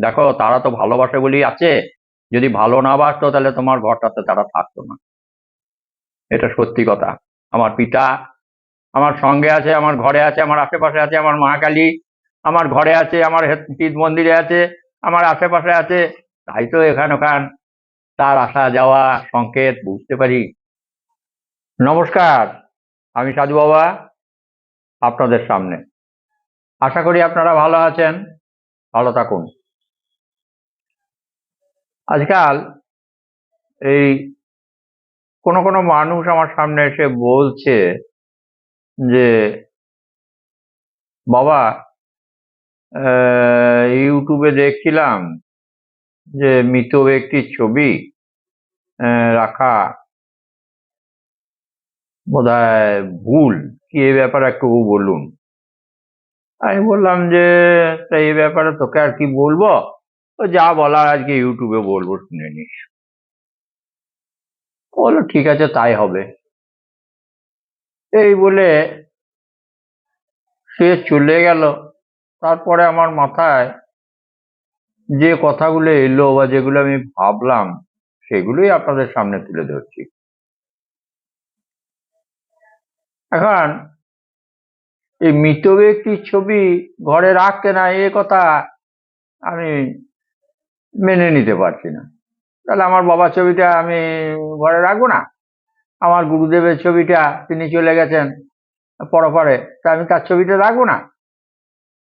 দেখো, তারা তো ভালোবাসে বলেই আছে। যদি ভালো না বাসতো, তাহলে তোমার ঘরটাতে তারা থাকতো না। এটা সত্যি কথা। আমার পিতা আমার সঙ্গে আছে, আমার ঘরে আছে, আমার আশেপাশে আছে, আমার মা কালী আমার ঘরে আছে, আমার হে- মন্দিরে আছে, আমার আশেপাশে আছে। তাই তো এখান ওখান তার আসা যাওয়া সংকেত, বুঝতে পারি। নমস্কার, আমি সাধু বাবা, আপনাদের সামনে। আশা করি আপনারা ভালো আছেন। ভালো থাকুন। আজকাল এই কোনো কোনো মানুষ আমার সামনে এসে বলছে যে, বাবা ইউটিউবে দেখছিলাম যে মৃত ব্যক্তির ছবি রাখা বোধহয় ভুল। কি এ ব্যাপারে একটু বলুন? আমি বললাম যে এই ব্যাপারে তোকে আর কি বলব? ও যা বলার আজকে ইউটিউবে বলব, শুনে নিস। ও বলল ঠিক আছে, তাই হবে। এই বলে সে চলে গেল। তারপরে আমার মাথায় যে কথাগুলো এলো বা যেগুলো আমি ভাবলাম, সেগুলোই আপনাদের সামনে তুলে ধরছি। এখন, এই মৃত ব্যক্তির ছবি ঘরে রাখতে না, এ কথা আমি মেনে নিতে পারছি না। তাহলে আমার বাবার ছবিটা আমি ঘরে রাখব না। আমার গুরুদেবের ছবিটা তিনি চলে গেছেন পরপরে, তা আমি তার ছবিটা রাখব না।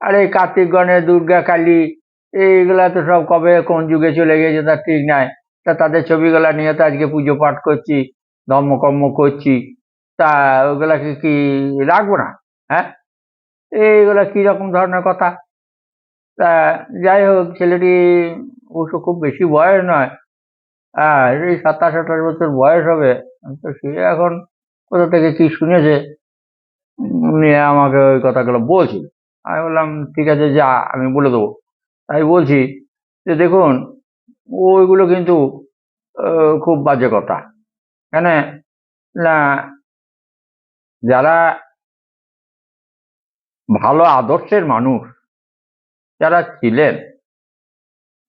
আর এই কার্তিক গণেশ, দুর্গা কালী, এইগুলা তো সব কবে কোন যুগে চলে গেছে তার ঠিক নাই। তা তাদের ছবিগুলা নিয়ে তো আজকে পুজো পাঠ করছি, ধর্মকর্ম করছি, তা ওগুলাকে কি রাখব না? হ্যাঁ? এইগুলা কি রকম ধরনের কথা? তা যাই হোক, ছেলেটি অবশ্য খুব বেশি বয়স নয়। হ্যাঁ এই সাতাশ, আঠাশ বছর বয়স হবে। তো সে এখন কোথা থেকে কি শুনেছে নিয়ে আমাকে ওই কথাগুলো বলছিল। আমি বললাম, ঠিক আছে, যা, আমি বলে দেবো। তাই বলছি যে, দেখুন, ওইগুলো কিন্তু খুব বাজে কথা। কেন? না, যারা ভালো আদর্শের মানুষ, যারা ছিলেন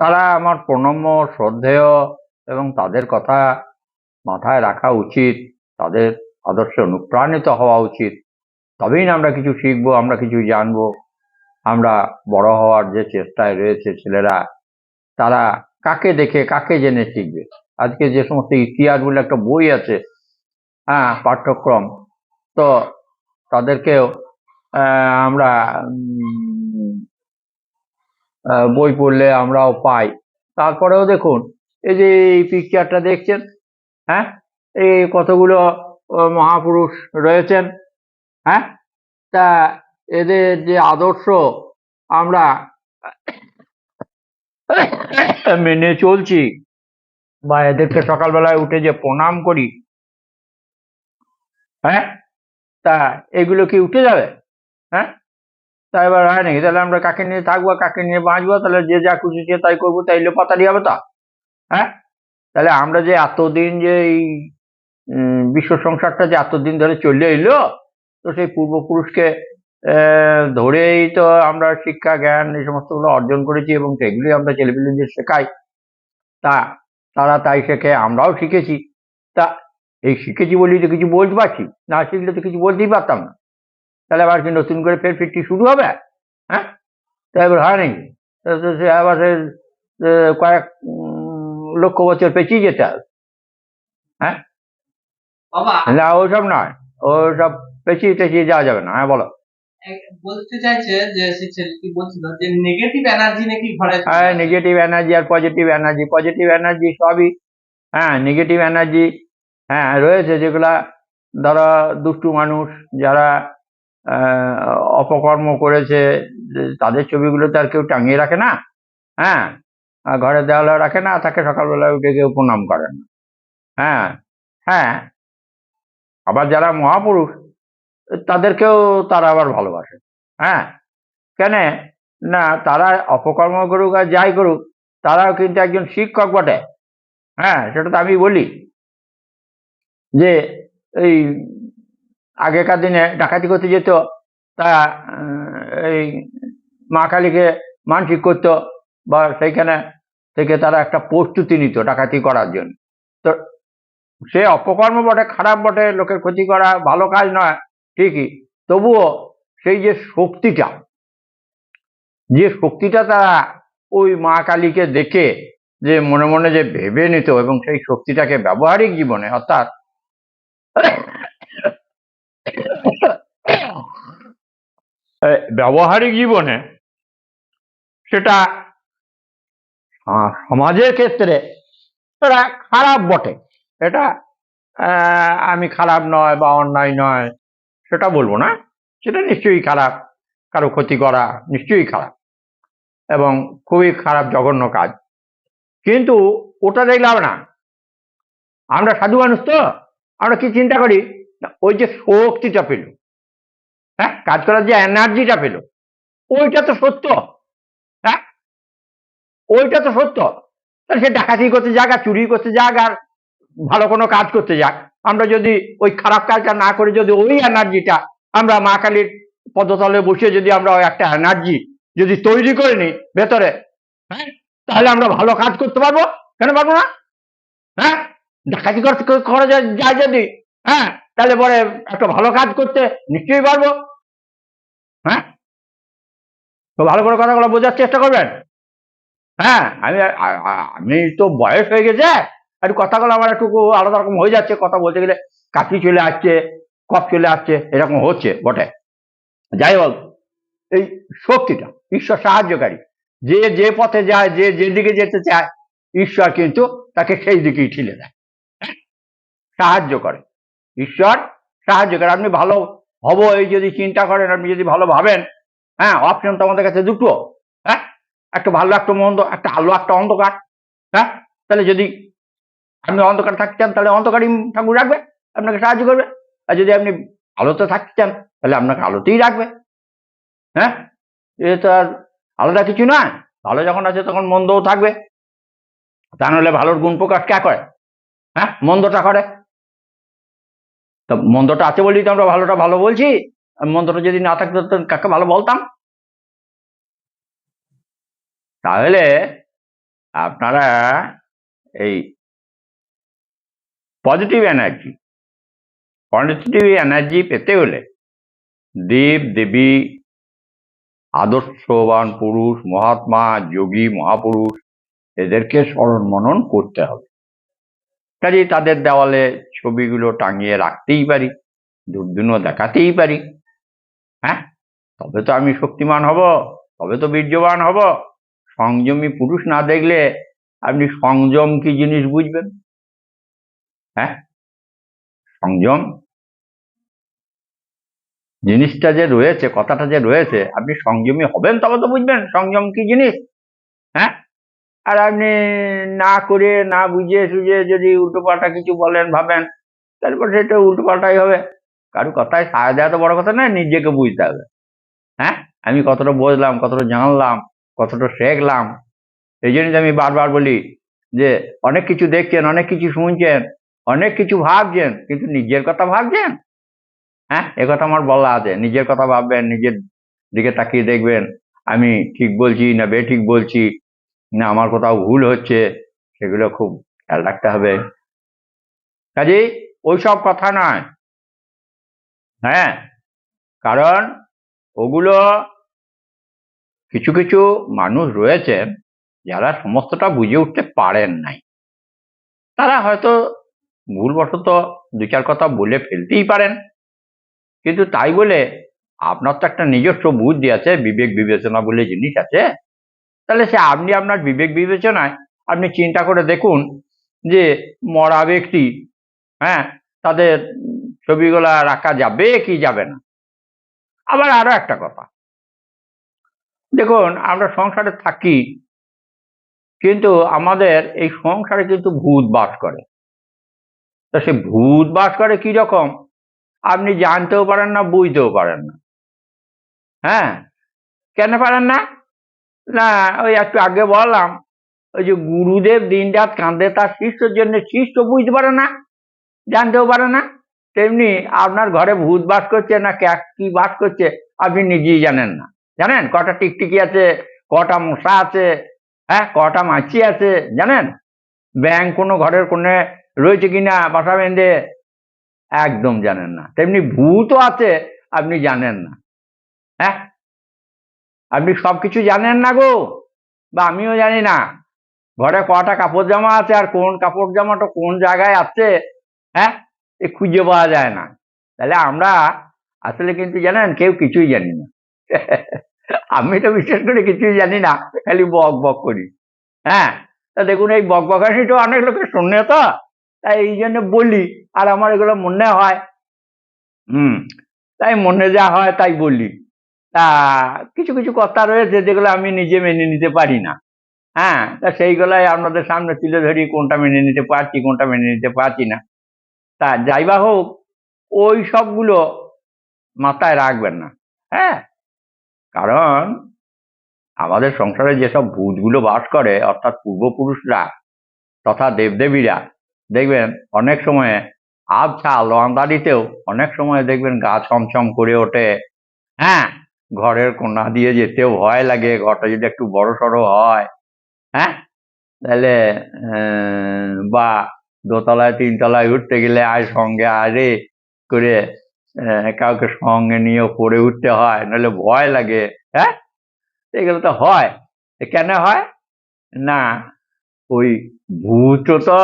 তারা আমার প্রণম্য, শ্রদ্ধেয় এবং তাদের কথা মাথায় রাখা উচিত, তাদের আদর্শে অনুপ্রাণিত হওয়া উচিত। তবেই না আমরা কিছু শিখব, আমরা কিছু জানব। আমরা বড় হওয়ার যে চেষ্টায় রয়েছে ছেলেরা, তারা কাকে দেখে, কাকে জেনে শিখবে? আজকে যে সমস্ত ইতিহাস বলে একটা বই আছে হ্যাঁ পাঠ্যক্রম, তো তাদেরকেও আমরা বই পড়লে আমরাও পাই। তারপরেও দেখুন, এই যে এই পিকচারটা দেখছেন হ্যাঁ? এই কতগুলো মহাপুরুষ রয়েছেন হ্যাঁ? তা এদের যে আদর্শ আমরা মেনে চলছি বা এদেরকে সকালবেলায় উঠে যে প্রণাম করি হ্যাঁ? তা এগুলো কি উঠে যাবে হ্যাঁ? তা এবার হয় নাকি? তাহলে আমরা কাকে নিয়ে থাকব, কাকে নিয়ে বাঁচবো? তাহলে যে যা খুশি সে তাই করব তাইলে পাতারি হবে তা? হ্যাঁ? তাহলে আমরা যে এতদিন যে এই বিশ্ব সংসারটা যে এতদিন ধরে চলে এলো, তো সেই পূর্বপুরুষকে ধরেই তো আমরা শিক্ষা, জ্ঞান এই সমস্তগুলো অর্জন করেছি এবং সেগুলি আমরা ছেলেপিলেদের শেখাই। তা তারা তাই শেখে, আমরাও শিখেছি। তা এই শিখেছি বলেই তো কিছু বলতে পারছি, না শিখলে তো কিছু বলতেই পারতাম না। তাহলে আবার কি নতুন করে ফের ফিরটি শুরু হবে? হ্যাঁ? তা এবার হয় নাকি সে আবার সে কয়েক লক্ষ বছর পেঁচিয়ে যেতে হবে। হ্যাঁ? না ওসব নয়। ওসব পেঁচিয়ে টেঁচিয়ে যাওয়া যাবে না। হ্যাঁ বলো। এক- বলতে চাইছে যে সে বলছিল যে নেগেটিভ এনার্জি নাকি ঘরে হ্যাঁ নেগেটিভ এনার্জি আর পজিটিভ এনার্জি পজিটিভ এনার্জি সবই হ্যাঁ নেগেটিভ এনার্জি হ্যাঁ রয়েছে যেগুলা ধরো দুষ্টু মানুষ যারা অপকর্ম করেছে তাদের ছবিগুলো তো আর কেউ টাঙিয়ে রাখে না। হ্যাঁ ঘরে দেওয়ালে রাখে না, তাকে সকালবেলা উঠে কেউ প্রণাম করে না। হ্যাঁ হ্যাঁ। আবার যারা মহাপুরুষ, তাদেরকেও তারা আবার ভালোবাসে। হ্যাঁ কেন? না, তারা অপকর্ম করুক আর যাই করুক, তারাও কিন্তু একজন শিক্ষক বটে। হ্যাঁ সেটা তো আমি বলি। যে এই আগেকার দিনে ডাকাতি করতে যেত, তা এই মা কালীকে মানসিক করতো, বা সেইখানে থেকে তারা একটা প্রস্তুতি নিত ডাকাতি করার জন্য। তো সে অপকর্ম বটে, খারাপ বটে, লোকের ক্ষতি করা ভালো কাজ নয়, ঠিকই। তবুও সেই যে শক্তিটা যে শক্তিটা তারা ওই মা কালীকে দেখে, যে মনে মনে যে ভেবে নিত এবং সেই শক্তিটাকে ব্যবহারিক জীবনে, অর্থাৎ এ, ব্যবহারিক জীবনে সেটা সমাজের ক্ষেত্রে এটা খারাপ বটে। এটা আমি খারাপ নয় বা অন্যায় নয়, সেটা বলব না। সেটা নিশ্চয়ই খারাপ, কারও ক্ষতি করা নিশ্চয়ই খারাপ এবং খুবই খারাপ, জঘন্য কাজ। কিন্তু ওটা দেখলাম না। আমরা সাধু মানুষ তো, আমরা কি চিন্তা করি? ওই যে শক্তিটা পেল হ্যাঁ কাজ করার যে এনার্জিটা পেল, ওইটা তো সত্য। হ্যাঁ ওইটা তো সত্য। তাহলে সে ডাকাতি করতে যাক, আর চুরি করতে যাক, আর ভালো কোনো কাজ করতে যাক। আমরা যদি ওই খারাপ কাজটা না করে যদি ওই এনার্জিটা আমরা মা কালীর পদতলে বসে যদি আমরা একটা এনার্জি যদি তৈরি করে নিই ভেতরে হ্যাঁ তাহলে আমরা ভালো কাজ করতে পারব? কেন পারব না? হ্যাঁ ডাকাতি করতে করা যায় যদি হ্যাঁ তাহলে পরে একটা ভালো কাজ করতে নিশ্চয়ই পারব। তো ভালো করে কথাগুলো বোঝার চেষ্টা করবেন? হ্যাঁ আমি আমি তো বয়স হয়ে গেছে, একটু কথাগুলো আমার একটু আলাদা রকম হয়ে যাচ্ছে, কথা বলতে গেলে কাশি চলে আসছে, কফ চলে আসছে, এরকম হচ্ছে, বটে। যাই হোক, এই শক্তিটা, ঈশ্বর সাহায্যকারী। যে যে পথে যায়, যে যেদিকে যেতে চায়, ঈশ্বর কিন্তু তাকে সেই দিকেই ঠেলে দেয়। হ্যাঁ? সাহায্য করে। ঈশ্বর সাহায্য করে। আপনি ভালো হব এই যদি চিন্তা করেন, আপনি যদি ভালো ভাবেন হ্যাঁ অপশন তো আমাদের কাছে দুটো। হ্যাঁ একটা ভালো, একটা মন্দ, একটা আলো, একটা অন্ধকার। হ্যাঁ তাহলে যদি আপনি অন্ধকার থাকতে চান, তাহলে অন্ধকারই ঠাকুর রাখবে, আপনাকে সাহায্য করবে। আর যদি আপনি আলোতে থাকতে চান, তাহলে আপনাকে আলোতেই রাখবে। হ্যাঁ এ তো আর আলাদা কিছু নয়। ভালো যখন আছে তখন মন্দও থাকবে। তা নাহলে ভালোর গুণ প্রকাশ কে করে? হ্যাঁ মন্দটা করে। তো মন্দটা আছে বলেই তো আমরা ভালোটা ভালো বলছি। মন্দটা যদি না থাকতো কাকে ভালো বলতাম? তাহলে আপনারা এই পজিটিভ এনার্জি পজিটিভ এনার্জি পেতে হলে দেব, দেবী, আদর্শবান পুরুষ, মহাত্মা, যোগী, মহাপুরুষ, এদেরকে স্মরণ মনন করতে হবে। কাজেই তাদের দেওয়ালে ছবিগুলো টাঙিয়ে রাখতেই পারি দূরদিনও দেখাতেই পারি। হ্যাঁ? তবে তো আমি শক্তিমান হব, তবে তো বীর্যবান হব। সংযমী পুরুষ না দেখলে আপনি সংযম কি জিনিস বুঝবেন? হ্যাঁ? সংযম? জিনিসটা যে রয়েছে, কথাটা যে রয়েছে, আপনি সংযমী হবেন তবে তো বুঝবেন সংযম কি জিনিস হ্যাঁ? আর আপনি না করে, না বুঝে সুঝে যদি উল্টোপাল্টা কিছু বলেন, ভাবেন, তারপর সেটা উল্টোপাল্টাই হবে। কারও কথায় সায় দেওয়া তো বড় কথা নয়, নিজেকে বুঝতে হবে। হ্যাঁ? আমি কতটা বুঝলাম, কতটা জানলাম, কতটা শেখলাম। এই জন্য আমি বারবার বলি যে, অনেক কিছু দেখছেন, অনেক কিছু শুনছেন, অনেক কিছু ভাবছেন, কিন্তু নিজের কথা ভাবছেন? হ্যাঁ? কথা আমার বলা আছে। নিজের কথা ভাববেন, নিজের দিকে তাকিয়ে দেখবেন, আমি ঠিক বলছি না বে ঠিক বলছি, না আমার কোথাও ভুল হচ্ছে, সেগুলো খুব খেয়াল রাখতে হবে। কাজেই ওইসব কথা নয়। হ্যাঁ? কারণ ওগুলো কিছু কিছু মানুষ রয়েছেন যারা সমস্তটা বুঝে উঠতে পারেন নাই। তারা হয়তো ভুলবশত দু চার কথা বলে ফেলতেই পারেন। কিন্তু তাই বলে আপনার তো একটা নিজস্ব বুদ্ধি আছে, বিবেক বিবেচনা বলে জিনিস আছে। তাহলে সে আপনি আপনার বিবেক বিবেচনায় আপনি চিন্তা করে দেখুন যে মরা ব্যক্তি হ্যাঁ তাদের ছবিগুলা রাখা যাবে কি যাবে না? আবার আরও একটা কথা। দেখুন, আমরা সংসারে থাকি, কিন্তু আমাদের এই সংসারে কিন্তু ভূত বাস করে। তা সে ভূত বাস করে কি রকম? আপনি জানতেও পারেন না, বুঝতেও পারেন না। হ্যাঁ? কেন পারেন না? না, ওই একটু আগে বললাম, ওই যে গুরুদেব দিন রাত কাঁদে, তার শিষ্যর জন্য শিষ্য বুঝতে পারে না, জানতেও পারে না। তেমনি আপনার ঘরে ভূত বাস করছে না কি বাস করছে, আপনি নিজেই জানেন না। জানেন? কটা টিকটিকি আছে, কটা মশা আছে হ্যাঁ? কটা মাছি আছে, জানেন? ব্যাং কোনো ঘরের কোণে রয়েছে কিনা, বাসা বেঁধে, একদম জানেন না। তেমনি ভূতও আছে, আপনি জানেন না। হ্যাঁ? আপনি সব কিছু জানেন না গো, বা আমিও জানি না। ঘরে কটা কাপড় জামা আছে আর কোন কাপড় জামাটা কোন জায়গায় আছে হ্যাঁ? এ খুঁজে পাওয়া যায় না। তাহলে আমরা আসলে কিন্তু জানেন, কেউ কিছুই জানি না। আমি তো বিশেষ করে কিছুই জানি না, খালি বক বক করি। হ্যাঁ? তা দেখুন, এই বক বকানিটা অনেক লোকের শুনে তো। তাই এই জন্য বলি, আর আমার এগুলো মনে হয়। হুম, তাই মনে যা হয় তাই বলি। তা কিছু কিছু কথা রয়েছে যেগুলো আমি নিজে মেনে নিতে পারি না। হ্যাঁ? তা সেইগুলাই আপনাদের সামনে তুলে ধরি, কোনটা মেনে নিতে পারছি, কোনটা মেনে নিতে পারছি না। তা যাই বা হোক, ওই সবগুলো মাথায় রাখবেন না। হ্যাঁ? কারণ আমাদের সংসারে যেসব ভূতগুলো বাস করে, অর্থাৎ পূর্বপুরুষরা তথা দেবদেবীরা, দেখবেন অনেক সময় আবছা আলো আন্দারিতেও অনেক সময় দেখবেন গা ছমছম করে ওঠে। হ্যাঁ? ঘরের কোনা দিয়ে যেতেও ভয় লাগে, ঘরটা যদি একটু বড় সড়ো হয়। হ্যাঁ? তাহলে বা দোতলায়, তিনতলায় উঠতে গেলে আয় সঙ্গে, আরে করে কাউকে সঙ্গে নিয়ে পড়ে উঠতে হয়, নাহলে ভয় লাগে হ্যাঁ? এগুলো তো হয়। কেন হয়? না, ওই ভূত তো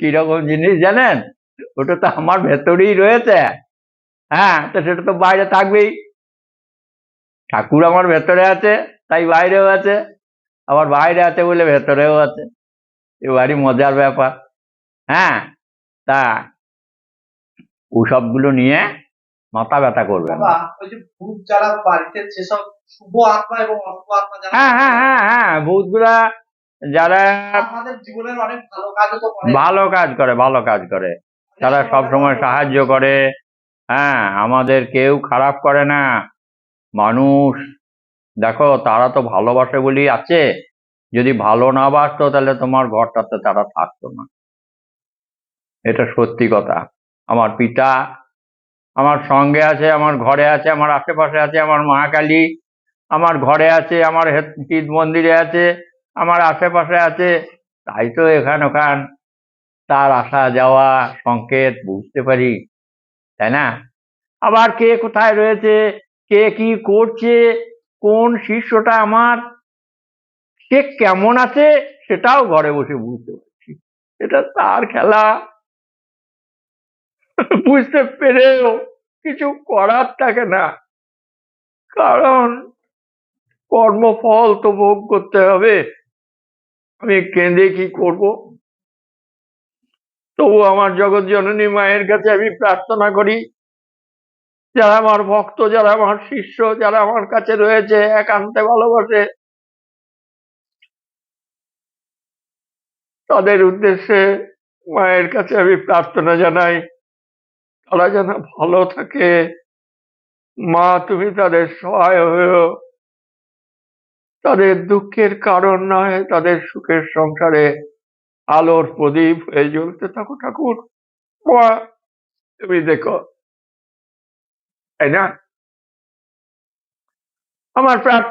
কীরকম জিনিস জানেন? ওটা তো আমার ভেতরেই রয়েছে। হ্যাঁ তো সেটা তো বাইরে থাকবেই। ঠাকুর আমার ভেতরে আছে, তাই বাইরেও আছে। আবার বাইরে আছে বলে ভেতরেও আছে। এবারই মজার ব্যাপার। হ্যাঁ? তা ওসবগুলো নিয়ে মাথা ব্যথা করবে হ্যাঁ হ্যাঁ হ্যাঁ হ্যাঁ ভূতগুলা যারা ভালো কাজ করে ভালো কাজ করে। তারা সব সময় সাহায্য করে। হ্যাঁ আমাদের কেউ খারাপ করে না। মানুষ দেখো তারা তো ভালোবাসে বলেই আছে। যদি ভালো না বাসতো তাহলে তোমার ঘরটাতে তারা থাকতো না। এটা সত্যি কথা। আমার পিতা আমার সঙ্গে আছে, আমার ঘরে আছে, আমার আশেপাশে আছে, আমার মহাকালী আমার ঘরে আছে, আমার শিব মন্দিরে আছে, আমার আশেপাশে আছে। তাই তো এখান ওখান তার আসা যাওয়া সংকেত বুঝতে পারি, তাই না? আবার কে কোথায় রয়েছে, কে কি করছে, কোন শিষ্যটা আমার, সে কেমন আছে সেটাও ঘরে বসে বুঝতে পারছি। এটা তার খেলা। বুঝতে পেরেও কিছু করার থাকে না। কারণ কর্মফল তো ভোগ করতে হবে। আমি কেঁদে কি করব? তবু আমার জগৎ জননী মায়ের কাছে আমি প্রার্থনা করি, যারা আমার ভক্ত, যারা আমার শিষ্য, যারা আমার কাছে রয়েছে, একান্তে ভালোবাসে, তাদের উদ্দেশ্যে মায়ের কাছে আমি প্রার্থনা জানাই। তারা যেন ভালো থাকে। মা, তুমি তাদের সহায় হয়েও। তাদের দুঃখের কারণ নয় তাদের সুখের সংসারে আলোর প্রদীপ হয়ে জ্বলতে থাকো ঠাকুর। মা, তুমি দেখো, তাই না? আমার প্রার্থনা